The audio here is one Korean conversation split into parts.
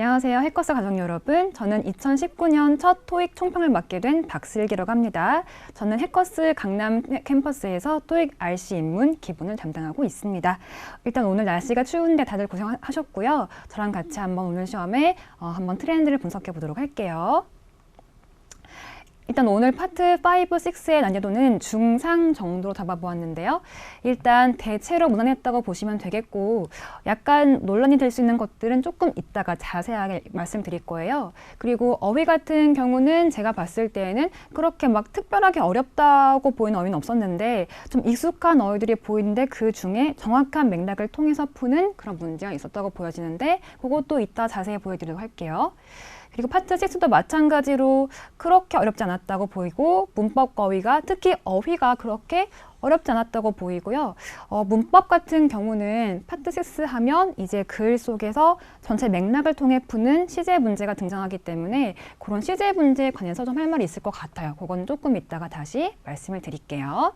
안녕하세요. 해커스 가족 여러분. 저는 2019년 첫 토익 총평을 맡게 된 박슬기라고 합니다. 저는 해커스 강남 캠퍼스에서 토익 RC 입문 기본을 담당하고 있습니다. 일단 오늘 날씨가 추운데 다들 고생하셨고요. 저랑 같이 한번 오늘 시험에 어, 한번 트렌드를 분석해 보도록 할게요. 일단 오늘 파트 5, 6의 난이도는 중상 정도로 잡아보았는데요. 일단 대체로 무난했다고 보시면 되겠고 약간 논란이 될 수 있는 것들은 조금 이따가 자세하게 말씀드릴 거예요. 그리고 어휘 같은 경우는 제가 봤을 때에는 그렇게 막 특별하게 어렵다고 보이는 어휘는 없었는데 좀 익숙한 어휘들이 보이는데 그 중에 정확한 맥락을 통해서 푸는 그런 문제가 있었다고 보여지는데 그것도 이따 자세히 보여드리도록 할게요. 그리고 파트 6도 마찬가지로 그렇게 어렵지 않았다고 보이고 문법 어휘가 특히 어휘가 그렇게 어렵지 않았다고 보이고요. 어, 문법 같은 경우는 파트 6 하면 이제 글 속에서 전체 맥락을 통해 푸는 시제 문제가 등장하기 때문에 그런 시제 문제에 관해서 좀 할 말이 있을 것 같아요. 그건 조금 이따가 다시 말씀을 드릴게요.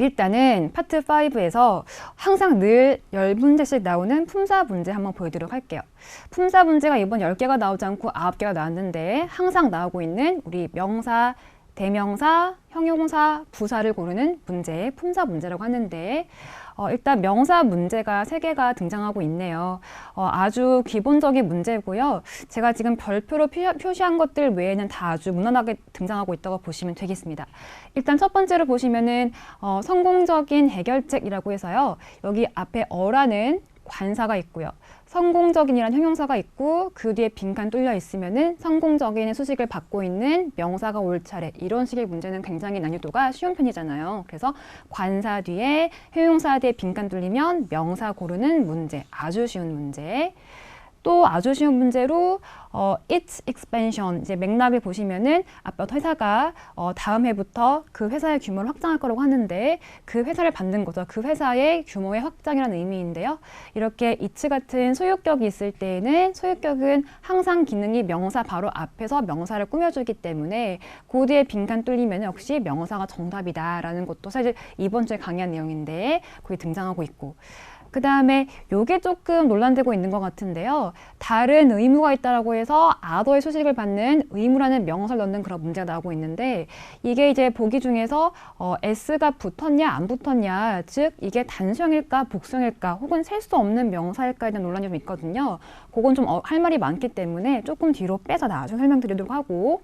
일단은 파트 5에서 항상 늘 10문제씩 나오는 품사 문제 한번 보여드리도록 할게요. 품사 문제가 이번 10개가 나오지 않고 9개가 나왔는데 항상 나오고 있는 우리 명사, 대명사, 형용사, 부사를 고르는 문제, 품사 문제라고 하는데 어, 일단 명사 문제가 세 개가 등장하고 있네요. 어, 아주 기본적인 문제고요. 제가 지금 별표로 표, 시 한 것들 외에는 다 아주 무난하게 등장하고 있다고 보시면 되겠습니다. 일단 첫 번째로 보시면은 어, 성공적인 해결책이라고 해서요. 여기 앞에 어라는 관사가 있고요. 성공적인이란 형용사가 있고 그 뒤에 빈칸 뚫려 있으면 은 성공적인 수식을 받고 있는 명사가 올 차례 이런 식의 문제는 굉장히 난이도가 쉬운 편이잖아요. 그래서 관사 뒤에 형용사 뒤에 빈칸 뚫리면 명사 고르는 문제 아주 쉬운 문제. 또 아주 쉬운 문제로 어, its expansion 이제 맥락을 보시면은 아빠 회사가 어, 다음 해부터 그 회사의 규모를 확장할 거라고 하는데 그 회사를 받는 거죠. 그 회사의 규모의 확장이라는 의미인데요. 이렇게 its 같은 소유격이 있을 때에는 소유격은 항상 기능이 명사 바로 앞에서 명사를 꾸며주기 때문에 그 뒤에 빈칸 뚫리면 역시 명사가 정답이다라는 것도 사실 이번 주에 강의한 내용인데 거기 등장하고 있고 그 다음에 요게 조금 논란되고 있는 것 같은데요. 다른 의무가 있다라고 해서 아더의 수식을 받는 의무라는 명사를 넣는 그런 문제가 나오고 있는데 이게 이제 보기 중에서 어, s가 붙었냐 안 붙었냐 즉 이게 단수형일까 복수형일까 혹은 셀 수 없는 명사일까에 대한 논란이 좀 있거든요. 그건 좀 할 말이 많기 때문에 조금 뒤로 빼서 나중에 설명드리도록 하고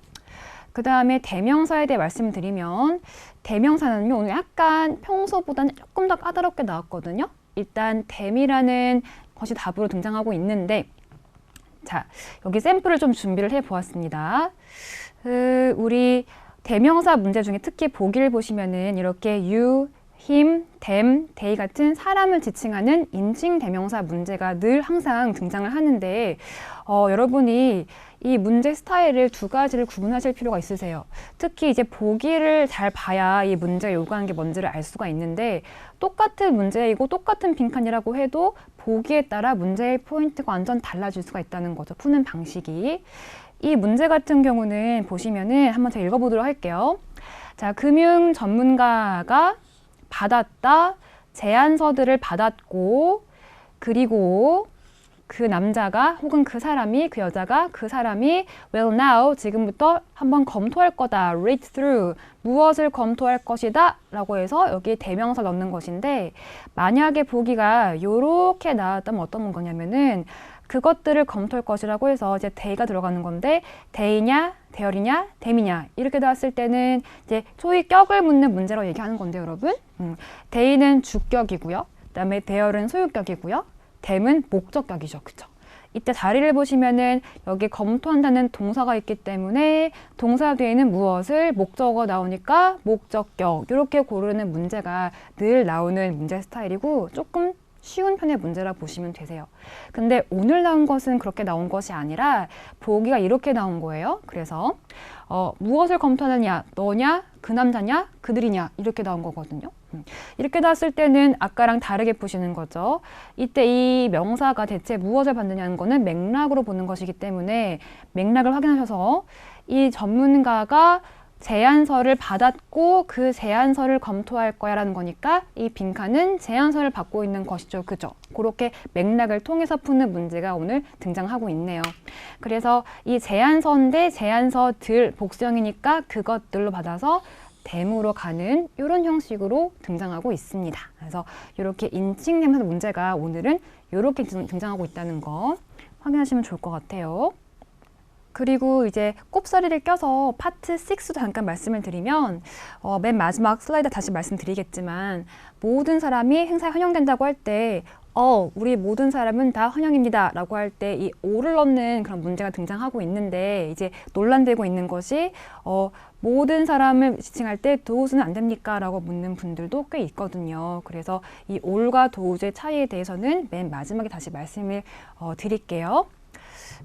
그 다음에 대명사에 대해 말씀드리면 대명사는요 오늘 약간 평소보다는 조금 더 까다롭게 나왔거든요. 일단 댐이라는 것이 답으로 등장하고 있는데 자 여기 샘플을 좀 준비를 해 보았습니다. 그 우리 대명사 문제 중에 특히 보기를 보시면은 이렇게 you, him, them, they 같은 사람을 지칭하는 인칭 대명사 문제가 늘 항상 등장을 하는데 어, 여러분이 이 문제 스타일을 두 가지를 구분하실 필요가 있으세요. 특히 이제 보기를 잘 봐야 이 문제가 요구하는 게 뭔지를 알 수가 있는데 똑같은 문제이고 똑같은 빈칸이라고 해도 보기에 따라 문제의 포인트가 완전 달라질 수가 있다는 거죠. 푸는 방식이. 이 문제 같은 경우는 보시면은 한번 제가 읽어보도록 할게요. 자, 금융 전문가가 받았다. 제안서들을 받았고, 그리고 그 남자가 혹은 그 사람이 그 여자가 그 사람이 well now 지금부터 한번 검토할 거다. Read through. 무엇을 검토할 것이다. 라고 해서 여기 대명사 넣는 것인데 만약에 보기가 요렇게 나왔다면 어떤 거냐면은 그것들을 검토할 것이라고 해서 이제 데이가 들어가는 건데 데이냐 대열이냐 댐이냐 이렇게 나왔을 때는 이제 초의 격을 묻는 문제로 얘기하는 건데 여러분 음, 데이는 주격이고요 그다음에 대열은 소유격이고요 댐은 목적격이죠. 그쵸? 이때 다리를 보시면은 여기 검토한다는 동사가 있기 때문에 동사 뒤에는 무엇을 목적어 나오니까 목적격 이렇게 고르는 문제가 늘 나오는 문제 스타일이고 조금 쉬운 편의 문제라 보시면 되세요. 근데 오늘 나온 것은 그렇게 나온 것이 아니라 보기가 이렇게 나온 거예요. 그래서 어, 무엇을 검토하느냐, 너냐, 그 남자냐, 그들이냐 이렇게 나온 거거든요. 음. 이렇게 나왔을 때는 아까랑 다르게 보시는 거죠. 이때 이 명사가 대체 무엇을 받느냐는 거는 맥락으로 보는 것이기 때문에 맥락을 확인하셔서 이 전문가가 제안서를 받았고 그 제안서를 검토할 거야라는 거니까 이 빈칸은 제안서를 받고 있는 것이죠. 그죠? 그렇게 맥락을 통해서 푸는 문제가 오늘 등장하고 있네요. 그래서 이 제안서인데 제안서들 복수형이니까 그것들로 받아서 대무로 가는 이런 형식으로 등장하고 있습니다. 그래서 이렇게 인칭되면서 문제가 오늘은 이렇게 등장하고 있다는 거 확인하시면 좋을 것 같아요. 그리고 이제 꼽사리를 껴서 파트 6도 잠깐 말씀을 드리면 어, 맨 마지막 슬라이드 다시 말씀드리겠지만 모든 사람이 행사에 환영된다고 할때 어, 우리 모든 사람은 다 환영입니다. 라고 할 때 이 오를 넣는 그런 문제가 등장하고 있는데 이제 논란되고 있는 것이 어, 모든 사람을 지칭할 때 도우즈는 안 됩니까? 라고 묻는 분들도 꽤 있거든요. 그래서 이 올과 도우즈의 차이에 대해서는 맨 마지막에 다시 말씀을 어, 드릴게요.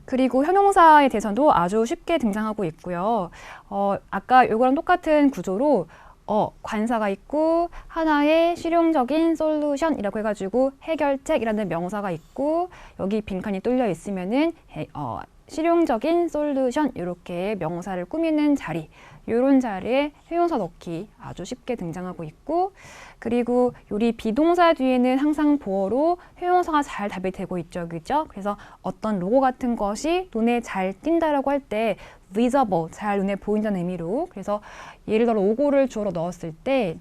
그리고 형용사에 대해서도 아주 쉽게 등장하고 있고요. 어, 아까 요거랑 똑같은 구조로 어, 관사가 있고 하나의 실용적인 솔루션이라고 해가지고 해결책이라는 명사가 있고 여기 빈칸이 뚫려 있으면은 해, 어, 실용적인 솔루션 이렇게 명사를 꾸미는 자리 이런 자리에 형용사 넣기 아주 쉽게 등장하고 있고 그리고 요리 비동사 뒤에는 항상 보어로 형용사가 잘 답이 되고 있죠. 그죠? 그래서 어떤 로고 같은 것이 눈에 잘 띈다라고 할 때 visible, 잘 눈에 보인다는 의미로 그래서 예를 들어 로고를 주어로 넣었을 때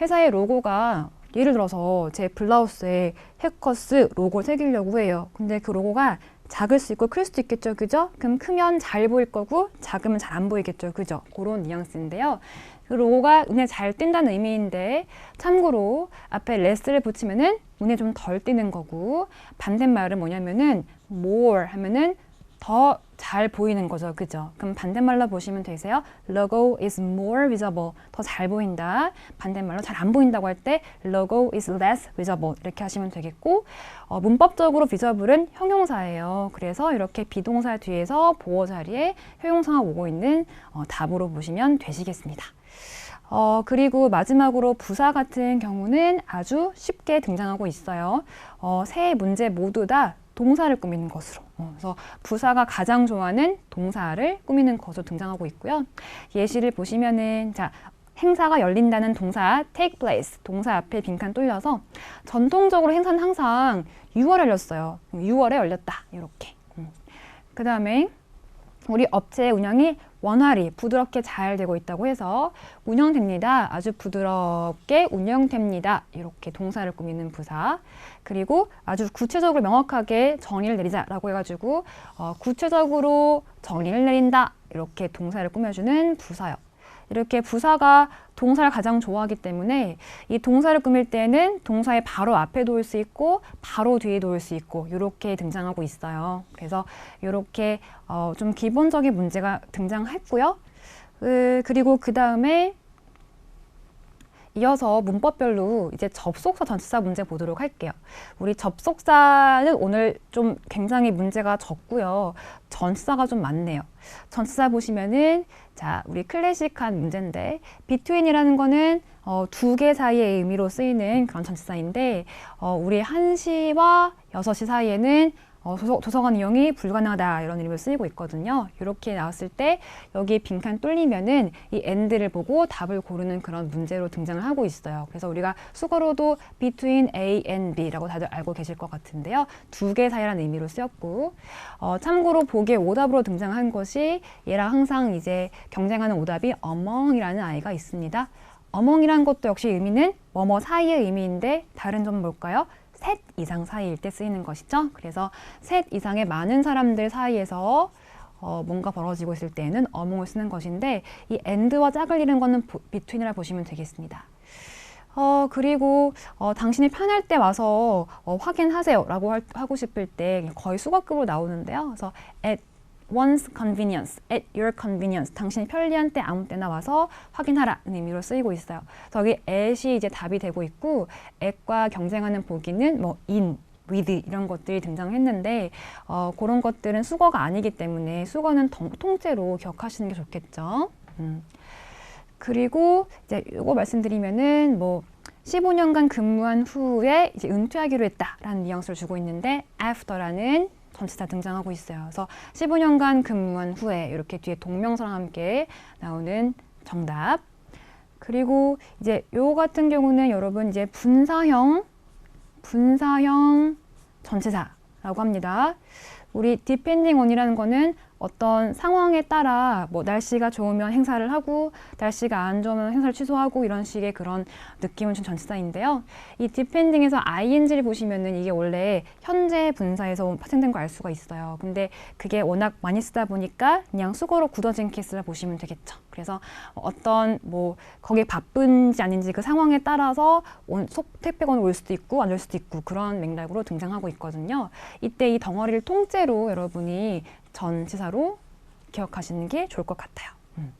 회사의 로고가 예를 들어서 제 블라우스에 해커스 로고를 새기려고 해요. 근데 그 로고가 작을 수 있고 클 수도 있겠죠. 그죠? 그럼 크면 잘 보일 거고 작으면 잘 안 보이겠죠. 그죠? 그런 뉘앙스인데요. 그 로고가 눈에 잘 띈다는 의미인데 참고로 앞에 less를 붙이면은 눈에 좀 덜 띄는 거고 반대말은 뭐냐면은 more 하면은 더 잘 보이는 거죠. 그죠? 그럼 반대말로 보시면 되세요. logo is more visible. 더 잘 보인다. 반대말로 잘 안 보인다고 할 때 logo is less visible. 이렇게 하시면 되겠고 어, 문법적으로 visible은 형용사예요. 그래서 이렇게 비동사 뒤에서 보어 자리에 형용사가 오고 있는 어, 답으로 보시면 되시겠습니다. 어, 그리고 마지막으로 부사 같은 경우는 아주 쉽게 등장하고 있어요. 어, 세 문제 모두 다 동사를 꾸미는 것으로. 어, 그래서 부사가 가장 좋아하는 동사를 꾸미는 것으로 등장하고 있고요. 예시를 보시면은 자 행사가 열린다는 동사 take place 동사 앞에 빈칸 뚫려서 전통적으로 행사는 항상 6월에 열렸어요. 6월에 열렸다 이렇게. 음. 그 다음에 우리 업체 운영이 원활히 부드럽게 잘 되고 있다고 해서 운영됩니다. 아주 부드럽게 운영됩니다. 이렇게 동사를 꾸미는 부사. 그리고 아주 구체적으로 명확하게 정의를 내리자라고 해가지고 어, 구체적으로 정의를 내린다. 이렇게 동사를 꾸며주는 부사요. 이렇게 부사가 동사를 가장 좋아하기 때문에 이 동사를 꾸밀 때는 동사의 바로 앞에 놓을 수 있고 바로 뒤에 놓을 수 있고 이렇게 등장하고 있어요. 그래서 이렇게 어, 좀 기본적인 문제가 등장했고요. 으, 그리고 그 다음에 이어서 문법별로 이제 접속사 전치사 문제 보도록 할게요. 우리 접속사는 오늘 좀 굉장히 문제가 적고요. 전치사가 좀 많네요. 전치사 보시면은 자, 우리 클래식한 문제인데 between이라는 거는 어, 두 개 사이의 의미로 쓰이는 그런 전치사인데 어, 우리 1시와 6시 사이에는 어, 도서, 도서관 이용이 불가능하다 이런 의미로 쓰이고 있거든요. 이렇게 나왔을 때 여기 빈칸 뚫리면은 이 and를 보고 답을 고르는 그런 문제로 등장을 하고 있어요. 그래서 우리가 수거로도 between A and B라고 다들 알고 계실 것 같은데요. 두 개 사이라는 의미로 쓰였고 어, 참고로 보기에 오답으로 등장한 것이 얘랑 항상 이제 경쟁하는 오답이 among이라는 아이가 있습니다. among이라는 것도 역시 의미는 뭐뭐 사이의 의미인데 다른 점은 뭘까요? 셋 이상 사이일 때 쓰이는 것이죠. 그래서 셋 이상의 많은 사람들 사이에서 어, 뭔가 벌어지고 있을 때는 어몽을 쓰는 것인데 이 and와 짝을 이룬 거는 between이라 보시면 되겠습니다. 어, 그리고 어, 당신이 편할 때 와서 어, 확인하세요 라고 할, 하고 싶을 때 거의 수거급으로 나오는데요. 그래서 at one's convenience, at your convenience. 당신이 편리한 때 아무 때나 와서 확인하라는 의미로 쓰이고 있어요. 저기 at이 이제 답이 되고 있고 at과 경쟁하는 보기는 뭐 in, with 이런 것들이 등장했는데 어, 그런 것들은 수거가 아니기 때문에 수거는 통, 통째로 기억하시는 게 좋겠죠. 음. 그리고 이제 요거 말씀드리면은 뭐 15년간 근무한 후에 이제 은퇴하기로 했다라는 뉘앙스를 주고 있는데 after라는 전치사 등장하고 있어요. 그래서 15년간 근무한 후에 이렇게 뒤에 동명사랑 함께 나오는 정답. 그리고 이제 요 같은 경우는 여러분 이제 분사형 분사형 전체사라고 합니다. 우리 depending on이라는 거는 어떤 상황에 따라 뭐 날씨가 좋으면 행사를 하고 날씨가 안 좋으면 행사를 취소하고 이런 식의 그런 느낌을 준 전치사인데요. 이 depending에서 ing를 보시면은 이게 원래 현재 분사에서 파생된 걸알 수가 있어요. 근데 그게 워낙 많이 쓰다 보니까 그냥 수거로 굳어진 케이스라 보시면 되겠죠. 그래서 어떤 뭐 거기에 바쁜지 아닌지 그 상황에 따라서 온, 속 택배가 올 수도 있고 안 올 수도 있고 그런 맥락으로 등장하고 있거든요. 이때 이 덩어리를 통째로 여러분이 전치사로 기억하시는 게 좋을 것 같아요. 음.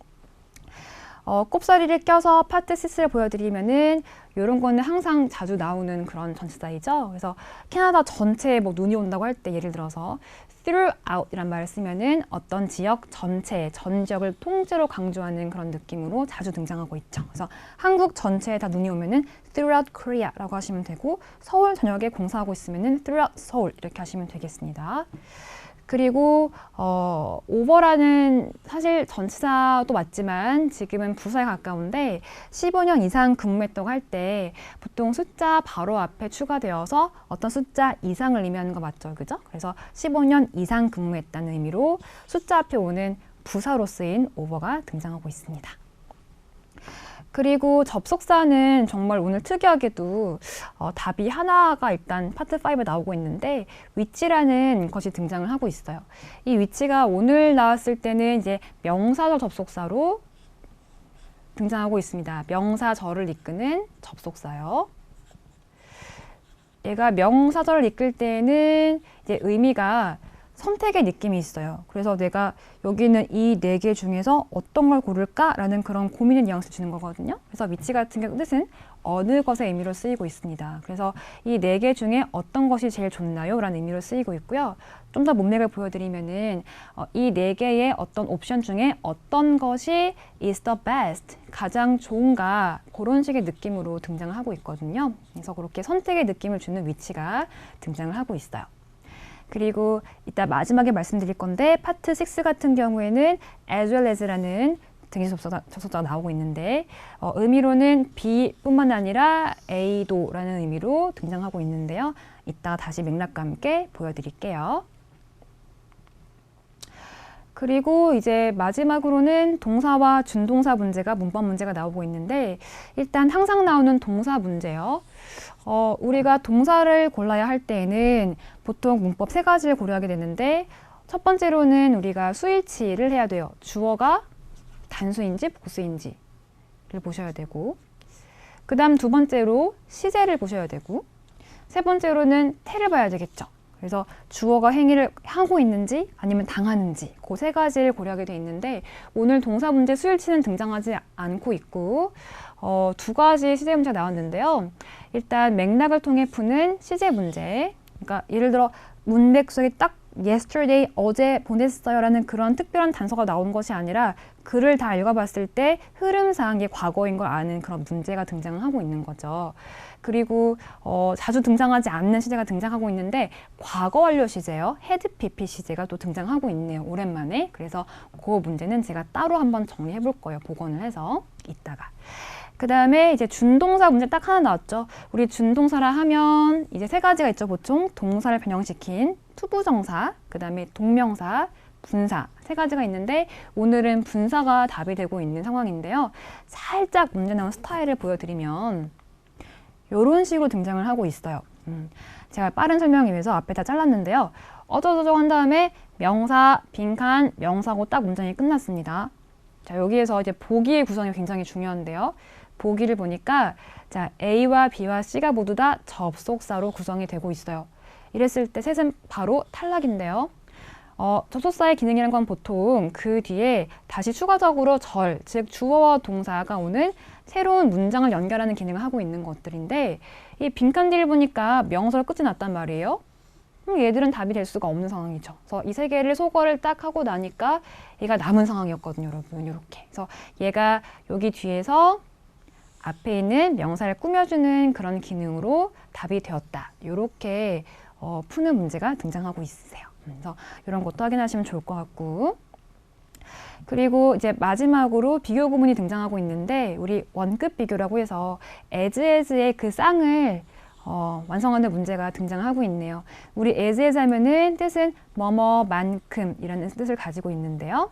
어, 꼽사리를 껴서 파트 6를 보여드리면은 이런 거는 항상 자주 나오는 그런 전치사이죠. 그래서 캐나다 전체에 뭐 눈이 온다고 할 때 예를 들어서 throughout이란 말을 쓰면은 어떤 지역 전체, 전 지역을 통째로 강조하는 그런 느낌으로 자주 등장하고 있죠. 그래서 한국 전체에 다 눈이 오면은 throughout Korea라고 하시면 되고 서울 전역에 공사하고 있으면은 throughout Seoul 이렇게 하시면 되겠습니다. 그리고 어, 오버라는 사실 전치사도 맞지만 지금은 부사에 가까운데 15년 이상 근무했다고 할 때 보통 숫자 바로 앞에 추가되어서 어떤 숫자 이상을 의미하는 거 맞죠? 그죠? 그래서 15년 이상 근무했다는 의미로 숫자 앞에 오는 부사로 쓰인 오버가 등장하고 있습니다. 그리고 접속사는 정말 오늘 특이하게도 어, 답이 하나가 일단 파트 5에 나오고 있는데 위치라는 것이 등장을 하고 있어요. 이 위치가 오늘 나왔을 때는 이제 명사절 접속사로 등장하고 있습니다. 명사절을 이끄는 접속사요. 얘가 명사절을 이끌 때는 이제 의미가 선택의 느낌이 있어요. 그래서 내가 여기는 이 네 개 중에서 어떤 걸 고를까라는 그런 고민의 뉘앙스를 주는 거거든요. 그래서 위치 같은 경우 뜻은 어느 것의 의미로 쓰이고 있습니다. 그래서 이 네 개 중에 어떤 것이 제일 좋나요? 라는 의미로 쓰이고 있고요. 좀 더 문맥을 보여드리면은 어, 이네 개의 어떤 옵션 중에 어떤 것이 is the best, 가장 좋은가 그런 식의 느낌으로 등장을 하고 있거든요. 그래서 그렇게 선택의 느낌을 주는 위치가 등장을 하고 있어요. 그리고 이따 마지막에 말씀드릴 건데 파트 6 같은 경우에는 as well as라는 접속사, 접속사가 나오고 있는데 어, 의미로는 B뿐만 아니라 A도라는 의미로 등장하고 있는데요. 이따 다시 맥락과 함께 보여드릴게요. 그리고 이제 마지막으로는 동사와 준동사 문제가 문법 문제가 나오고 있는데 일단 항상 나오는 동사 문제요. 어, 우리가 동사를 골라야 할 때에는 보통 문법 세 가지를 고려하게 되는데 첫 번째로는 우리가 수일치를 해야 돼요. 주어가 단수인지 복수인지를 보셔야 되고 그 다음 두 번째로 시제를 보셔야 되고 세 번째로는 태를 봐야 되겠죠. 그래서 주어가 행위를 하고 있는지 아니면 당하는지 그 세 가지를 고려하게 돼 있는데 오늘 동사 문제 수일치는 등장하지 않고 있고 어, 두 가지 시제 문제가 나왔는데요. 일단 맥락을 통해 푸는 시제 문제. 그러니까 예를 들어 문맥 속에 딱 yesterday 어제 보냈어요라는 그런 특별한 단서가 나온 것이 아니라 글을 다 읽어봤을 때 흐름상 이 과거인 걸 아는 그런 문제가 등장하고 있는 거죠. 그리고 어, 자주 등장하지 않는 시제가 등장하고 있는데 과거 완료 시제요. 헤드 PP 시제가 또 등장하고 있네요. 오랜만에. 그래서 그 문제는 제가 따로 한번 정리해 볼 거예요. 복원을 해서 이따가. 그 다음에 이제 준동사 문제 딱 하나 나왔죠. 우리 준동사라 하면 이제 세 가지가 있죠. 보통 동사를 변형시킨 투부정사, 그 다음에 동명사, 분사 세 가지가 있는데 오늘은 분사가 답이 되고 있는 상황인데요. 살짝 문제 나온 스타일을 보여드리면 이런 식으로 등장을 하고 있어요. 음, 제가 빠른 설명을 위해서 앞에 다 잘랐는데요. 어쩌저쩌 한 다음에 명사, 빈칸, 명사고 딱 문장이 끝났습니다. 자, 여기에서 이제 보기의 구성이 굉장히 중요한데요. 보기를 보니까 자 A와 B와 C가 모두 다 접속사로 구성이 되고 있어요. 이랬을 때 셋은 바로 탈락인데요. 어, 접속사의 기능이라는 건 보통 그 뒤에 다시 추가적으로 절, 즉 주어와 동사가 오는 새로운 문장을 연결하는 기능을 하고 있는 것들인데 이 빈칸들을 보니까 명사로 끝이 났단 말이에요. 그럼 얘들은 답이 될 수가 없는 상황이죠. 그래서 이 세 개를 소거를 딱 하고 나니까 얘가 남은 상황이었거든요, 여러분. 이렇게. 그래서 얘가 여기 뒤에서 앞에 있는 명사를 꾸며주는 그런 기능으로 답이 되었다. 이렇게 어, 푸는 문제가 등장하고 있으세요. 그래서 이런 것도 확인하시면 좋을 것 같고 그리고 이제 마지막으로 비교 구문이 등장하고 있는데 우리 원급 비교라고 해서 as의 그 쌍을 어, 완성하는 문제가 등장하고 있네요. 우리 as 하면은 뜻은 뭐뭐만큼이라는 뜻을 가지고 있는데요.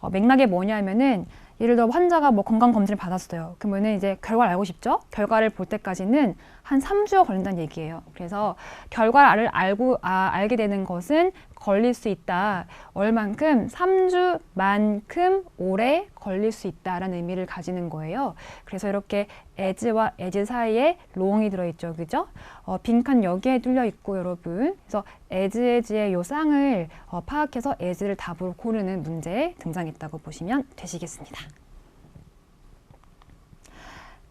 어, 맥락이 뭐냐면은 예를 들어 환자가 뭐 건강 검진을 받았어요. 그러면은 이제 결과를 알고 싶죠? 결과를 볼 때까지는 한 3주가 걸린다는 얘기예요. 그래서 결과를 알고 아, 알게 되는 것은 걸릴 수 있다. 얼만큼 3주만큼 오래 걸릴 수 있다라는 의미를 가지는 거예요. 그래서 이렇게 as와 as 사이에 long이 들어있죠. 그죠? 어, 빈칸 여기에 뚫려 있고 여러분. 그래서 as, as의 요 쌍을 어, 파악해서 as를 답으로 고르는 문제에 등장했다고 보시면 되시겠습니다.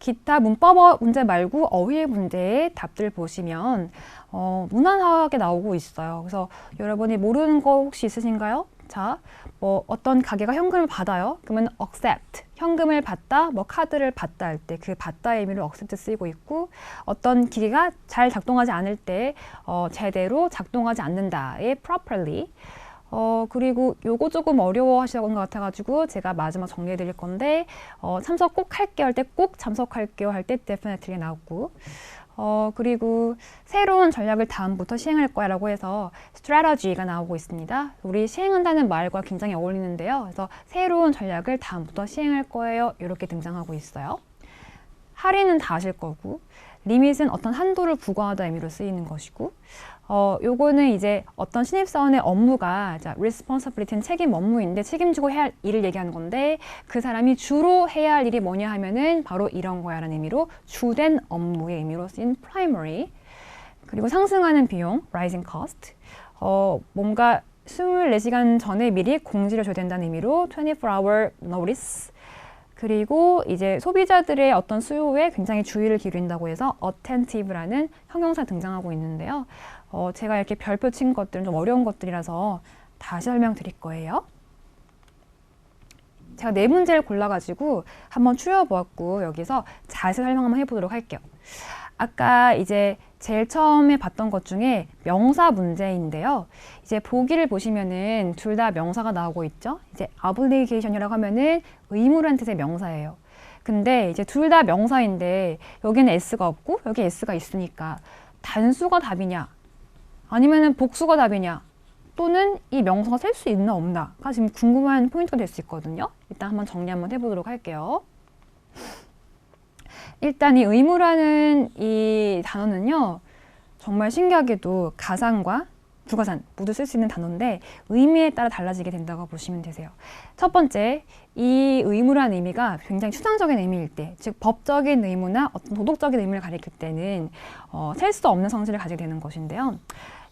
기타 문법 문제 말고 어휘 문제의 답들 보시면 어, 무난하게 나오고 있어요. 그래서 여러분이 모르는 거 혹시 있으신가요? 자, 뭐 어떤 가게가 현금을 받아요. 그러면 accept 현금을 받다, 뭐 카드를 받다 할 때 그 받다의 의미로 accept 쓰이고 있고 어떤 기계가 잘 작동하지 않을 때 어, 제대로 작동하지 않는다의 properly 어, 그리고 요거 조금 어려워 하시는 것 같아가지고 제가 마지막 정리해 드릴 건데, 어, 참석 꼭 할게요 할 때 꼭 참석할게요 할 때 definitely 나오고, 어, 그리고 새로운 전략을 다음부터 시행할 거야 라고 해서 strategy가 나오고 있습니다. 우리 시행한다는 말과 굉장히 어울리는데요. 그래서 새로운 전략을 다음부터 시행할 거예요. 이렇게 등장하고 있어요. 할인은 다 하실 거고, 리밋은 어떤 한도를 부과하다 의미로 쓰이는 것이고, 어, 요거는 이제 어떤 신입사원의 업무가 자, responsibility는 책임 업무인데 책임지고 해야 할 일을 얘기하는 건데 그 사람이 주로 해야 할 일이 뭐냐 하면은 바로 이런 거야 라는 의미로 주된 업무의 의미로 쓰인 primary 그리고 상승하는 비용 rising cost. 어, 뭔가 24시간 전에 미리 공지를 줘야 된다는 의미로 24hour notice 그리고 이제 소비자들의 어떤 수요에 굉장히 주의를 기울인다고 해서 attentive라는 형용사 등장하고 있는데요. 어, 제가 이렇게 별표 친 것들은 좀 어려운 것들이라서 다시 설명드릴 거예요. 제가 네 문제를 골라가지고 한번 추려보았고 여기서 자세히 설명 한번 해보도록 할게요. 아까 이제 제일 처음에 봤던 것 중에 명사 문제인데요. 이제 보기를 보시면은 둘 다 명사가 나오고 있죠. 이제 obligation이라고 하면은 의무라는 뜻의 명사예요. 근데 이제 둘 다 명사인데 여기는 s가 없고 여기 s가 있으니까 단수가 답이냐 아니면은 복수가 답이냐 또는 이 명사가 셀 수 있나 없나가 지금 궁금한 포인트가 될 수 있거든요. 일단 한번 정리 한번 해보도록 할게요. 일단 이 의무라는 이 단어는요. 정말 신기하게도 가상과 부가산 모두 쓸 수 있는 단어인데 의미에 따라 달라지게 된다고 보시면 되세요. 첫 번째, 이 의무라는 의미가 굉장히 추상적인 의미일 때, 즉 법적인 의무나 어떤 도덕적인 의미를 가리킬 때는 어, 셀수 없는 성질을 가지게 되는 것인데요.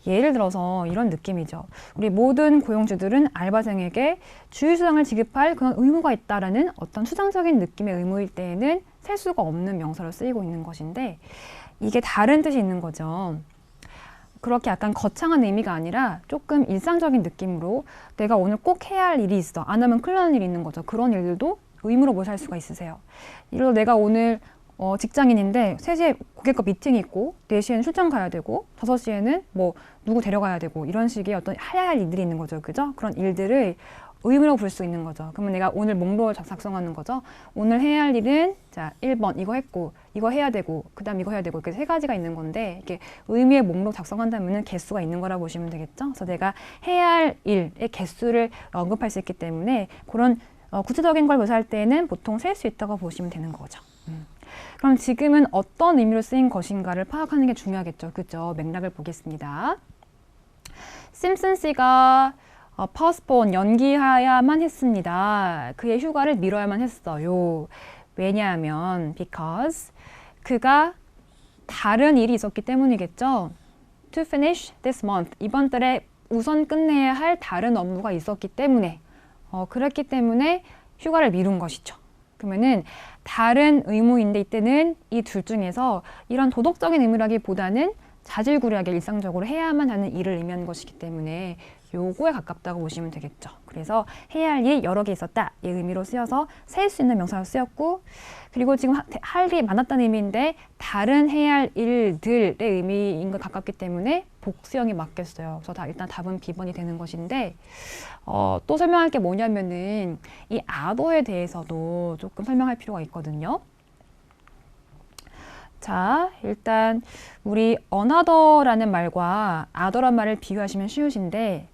예를 들어서 이런 느낌이죠. 우리 모든 고용주들은 알바생에게 주휴수당을 지급할 그런 의무가 있다라는 어떤 추상적인 느낌의 의무일 때에는 셀 수가 없는 명사로 쓰이고 있는 것인데 이게 다른 뜻이 있는 거죠. 그렇게 약간 거창한 의미가 아니라 조금 일상적인 느낌으로 내가 오늘 꼭 해야 할 일이 있어. 안 하면 큰일 나는 일이 있는 거죠. 그런 일들도 의무로 모실 수가 있으세요. 예를 들어 내가 오늘 어, 직장인인데 3시에 고객과 미팅이 있고 4시에는 출장 가야 되고 5시에는 뭐 누구 데려가야 되고 이런 식의 어떤 해야 할 일들이 있는 거죠. 그죠? 그런 일들을 의무라고 부를 수 있는 거죠. 그러면 내가 오늘 목록을 작성하는 거죠. 오늘 해야 할 일은 자 1번 이거 했고 이거 해야 되고 그다음 이거 해야 되고 이렇게 세 가지가 있는 건데 이렇게 의미의 목록 작성한다면은 개수가 있는 거라 보시면 되겠죠. 그래서 내가 해야 할 일의 개수를 언급할 수 있기 때문에 그런 어, 구체적인 걸 묘사할 때는 보통 셀 수 있다고 보시면 되는 거죠. 음. 그럼 지금은 어떤 의미로 쓰인 것인가를 파악하는 게 중요하겠죠. 그죠? 맥락을 보겠습니다. 심슨 씨가 어, postpone 연기해야만 했습니다. 그의 휴가를 미뤄야만 했어요. 왜냐하면 because 그가 다른 일이 있었기 때문이겠죠. To finish this month 이번 달에 우선 끝내야 할 다른 업무가 있었기 때문에 어, 그랬기 때문에 휴가를 미룬 것이죠. 그러면은 다른 의무인데 이때는 이 둘 중에서 이런 도덕적인 의무라기보다는 자질구레하게 일상적으로 해야만 하는 일을 의미하는 것이기 때문에 요거에 가깝다고 보시면 되겠죠. 그래서 해야 할일 여러 개 있었다 이 의미로 쓰여서 셀 수 있는 명사로 쓰였고 그리고 지금 하- 할 일이 많았다는 의미인데 다른 해야 할 일들의 의미인 것 가깝기 때문에 복수형이 맞겠어요. 그래서 다 일단 답은 B번이 되는 것인데 어, 또 설명할 게 뭐냐면은 이 아더에 대해서도 조금 설명할 필요가 있거든요. 자, 일단 우리 another라는 말과 other란 말을 비교하시면 쉬우신데